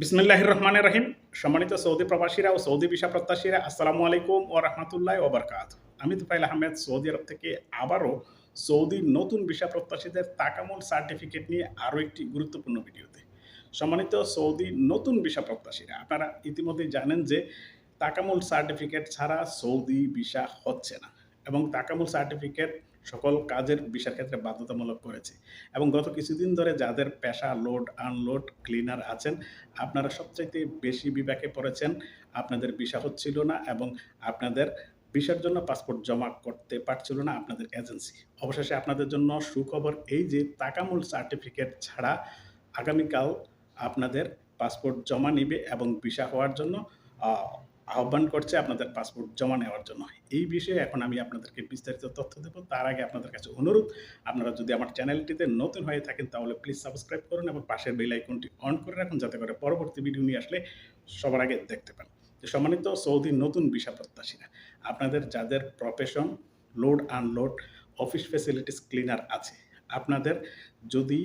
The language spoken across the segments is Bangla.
বিসমিল্লাহির রহমানের রহিম সম্মানিত সৌদি প্রবাসীরা ও সৌদি ভিসা প্রত্যাশীরা, আসসালামু আলাইকুম ও রহমতুল্লাহ ওবরকাত আমি তুফাইল আহমেদ, সৌদি আরব থেকে আবারও সৌদির নতুন ভিসা প্রত্যাশীদের তাকামুল সার্টিফিকেট নিয়ে আরও একটি গুরুত্বপূর্ণ ভিডিওতে। সম্মানিত সৌদি নতুন ভিসা প্রত্যাশীরা, আপনারা ইতিমধ্যেই জানেন যে তাকামুল সার্টিফিকেট ছাড়া সৌদি ভিসা হচ্ছে না। এবং তাকামুল সার্টিফিকেট সকল কাজের ভিসার ক্ষেত্রে বাধ্যতামূলক করেছে। এবং গত কিছুদিন ধরে যাদের পেশা লোড, আনলোড, ক্লিনার আছেন, আপনারা সবচাইতে বেশি বিপাকে পড়েছেন। আপনাদের ভিসা হচ্ছিল না এবং আপনাদের ভিসার জন্য পাসপোর্ট জমা করতে পারছিল না আপনাদের এজেন্সি। অবশেষে আপনাদের জন্য সুখবর এই যে তাকামুল সার্টিফিকেট ছাড়া আগামীকাল আপনাদের পাসপোর্ট জমা নিবে এবং ভিসা হওয়ার জন্য আহ্বান করছে আপনাদের পাসপোর্ট জমা নেওয়ার জন্য। এই বিষয়ে এখন আমি আপনাদেরকে বিস্তারিত তথ্য দেবো। তার আগে আপনাদের কাছে অনুরোধ, আপনারা যদি আমার চ্যানেলটিতে নতুন হয়ে থাকেন তাহলে প্লিজ সাবস্ক্রাইব করুন এবং পাশের বেল আইকনটি অন করে রাখুন যাতে করে পরবর্তী ভিডিও নিয়ে আসলে সবার আগে দেখতে পান। সম্মানিত সৌদি নতুন ভিসা প্রত্যাশীরা, আপনাদের যাদের profession load unload office facilities cleaner আছে, আপনাদের যদি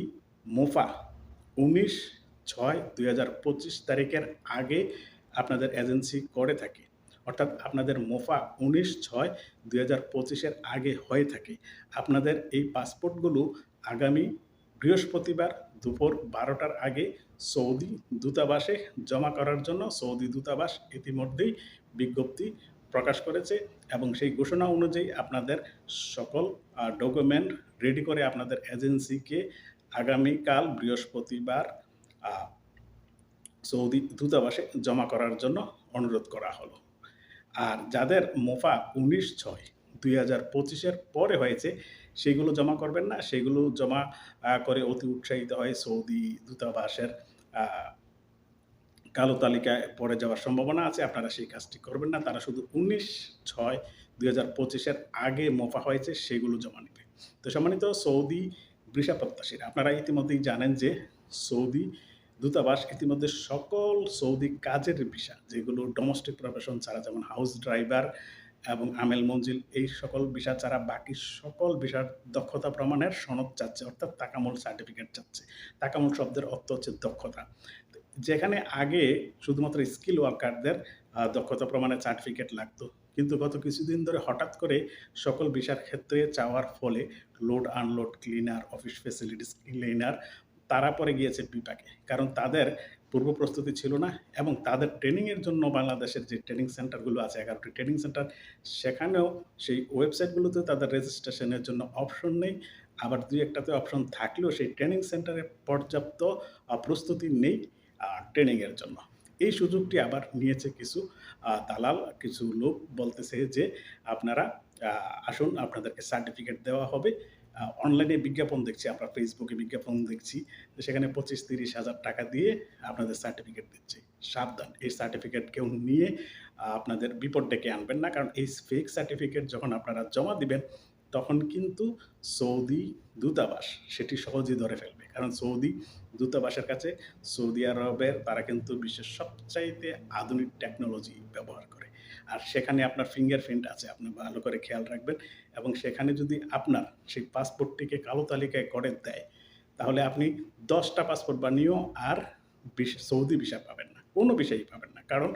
মোফা উনিশ ছয় দুই তারিখের আগে আপনাদের এজেন্সি করে থাকে। অর্থাৎ আপনাদের মোফা উনিশ ছয় দুই হাজার পঁচিশের আগে হয়ে থাকে। আপনাদের এই পাসপোর্টগুলো আগামী বৃহস্পতিবার দুপুর বারোটার আগে সৌদি দূতাবাসে জমা করার জন্য সৌদি দূতাবাস ইতিমধ্যেই বিজ্ঞপ্তি প্রকাশ করেছে এবং সেই ঘোষণা অনুযায়ী আপনাদের সকল ডকুমেন্ট রেডি করে আপনাদের এজেন্সিকে আগামীকাল বৃহস্পতিবার সৌদি দূতাবাসে জমা করার জন্য অনুরোধ করা হলো। আর যাদের মোফা উনিশ ছয় দুই হাজার পঁচিশের পরে হয়েছে, সেগুলো জমা করবেন না। সেগুলো জমা করে অতি উৎসাহিত হয় সৌদি দূতাবাসের কালো তালিকায় পড়ে যাওয়ার সম্ভাবনা আছে। আপনারা সেই কাজটি করবেন না। তারা শুধু উনিশ ছয় দুই হাজার পঁচিশের আগে মোফা হয়েছে, সেগুলো জমা নেবে। তো সম্মানিত সৌদি বৃষা প্রত্যাশীরা, আপনারা ইতিমধ্যেই জানেন যে সৌদি দূতাবাস ইতিমধ্যে সকল সৌদি কাজের ভিসা, যেগুলো ডোমেস্টিক প্রফেশন ছাড়া, যেমন হাউস ড্রাইভার এবং আমেল মঞ্জিল, এই সকল ভিসা ছাড়া বাকি সকল ভিসার দক্ষতা প্রমাণের সনদ চাচ্ছে অর্থাৎ তাকামুল সার্টিফিকেট চাচ্ছে তাকামুল শব্দের অর্থ হচ্ছে দক্ষতা। যেখানে আগে শুধুমাত্র স্কিল ওয়ার্কারদের দক্ষতা প্রমাণের সার্টিফিকেট লাগতো, কিন্তু গত কিছুদিন ধরে হঠাৎ করে সকল ভিসার ক্ষেত্রে চাওয়ার ফলে load unload cleaner office facilities cleaner তারা পরে গিয়েছে বিপাকে। কারণ তাদের পূর্ব প্রস্তুতি ছিল না এবং তাদের ট্রেনিংয়ের জন্য বাংলাদেশের যে ট্রেনিং সেন্টারগুলো আছে, এগারোটি ট্রেনিং সেন্টার সেখানেও সেই ওয়েবসাইটগুলোতে তাদের রেজিস্ট্রেশনের জন্য অপশন নেই। আবার দুই একটাতে অপশন থাকলেও সেই ট্রেনিং সেন্টারে পর্যাপ্ত প্রস্তুতি নেই ট্রেনিংয়ের জন্য। এই সুযোগটি আবার নিয়েছে কিছু দালাল, কিছু লোক বলতেছে যে আপনারা আসুন, আপনাদেরকে সার্টিফিকেট দেওয়া হবে। অনলাইনে বিজ্ঞাপন দেখছি, আমরা ফেসবুকে বিজ্ঞাপন দেখছি সেখানে পঁচিশ, তিরিশ হাজার টাকা দিয়ে আপনাদের সার্টিফিকেট দিচ্ছে। সাবধান, এই সার্টিফিকেট কেউ নিয়ে আপনাদের বিপদ ডেকে আনবেন না, কারণ এই ফেক সার্টিফিকেট যখন আপনারা জমা দিবেন, তখন কিন্তু সৌদি দূতাবাস সেটি সহজেই ধরে ফেলবে। কারণ সৌদি দূতাবাসের কাছে সৌদি আরবের তারা কিন্তু বিশ্বের সবচাইতে আধুনিক টেকনোলজি ব্যবহার করে। আর সেখানে আপনার ফিঙ্গারপ্রিন্ট আছে, আপনি ভালো করে খেয়াল রাখবেন। এবং সেখানে যদি আপনার সেই পাসপোর্টটিকে কালো তালিকায় করে দেয়, তাহলে আপনি দশটা পাসপোর্ট বানিয়েও আর সৌদি ভিসা পাবেন না। কোনো বিষয়ই পাবেন না। কারণ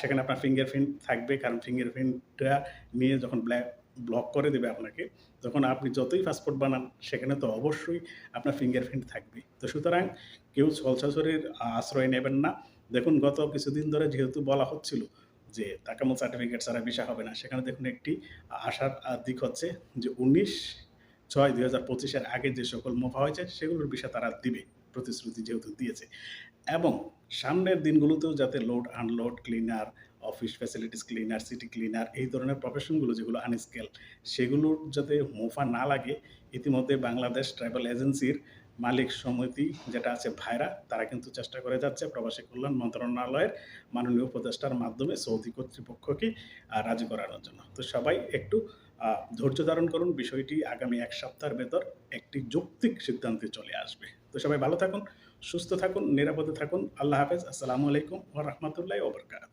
সেখানে আপনার ফিঙ্গারপ্রিন্ট থাকবে। কারণ ফিঙ্গারপ্রিন্টটা নিয়ে যখন ব্ল্যাক ব্লক করে দেবে আপনাকে, তখন আপনি যতই পাসপোর্ট বানান, সেখানে তো অবশ্যই আপনার ফিঙ্গারপ্রিন্ট থাকবে। তো সুতরাং কেউ ছলছাছরির আশ্রয় নেবেন না। দেখুন, গত কিছুদিন ধরে যেহেতু বলা হচ্ছিল যে তাকামুল সার্টিফিকেট ছাড়া ভিসা হবে না। সেখানে দেখুন একটি আশার দিক হচ্ছে যে উনিশ ছয় দুই হাজার পঁচিশের আগে যে সকল মোফা হয়েছে, সেগুলোর বিষয় তারা দিবে, প্রতিশ্রুতি যেহেতু দিয়েছে। এবং সামনের দিনগুলোতেও যাতে load unload cleaner office facilities cleaner city cleaner এই ধরনের প্রফেশনগুলো যেগুলো আনস্কেল সেগুলোর যাতে মোফা না লাগে, ইতিমধ্যে বাংলাদেশ ট্রাভেল এজেন্সির মালিক সমিতি যেটা আছে ভাইরা, তারা কিন্তু চেষ্টা করে যাচ্ছে প্রবাসী কল্যাণ মন্ত্রণালয়ের মাননীয় উপদেষ্টার মাধ্যমে সৌদি কর্তৃপক্ষকে রাজি করানোর জন্য। তো সবাই একটু ধৈর্য ধারণ করুন, বিষয়টি আগামী এক সপ্তাহের ভেতর একটি যৌক্তিক সিদ্ধান্তে চলে আসবে। তো সবাই ভালো থাকুন, সুস্থ থাকুন, নিরাপদে থাকুন। আল্লাহ হাফেজ। আসসালামু আলাইকুম ও রহমতুল্লাহ ওবরকাত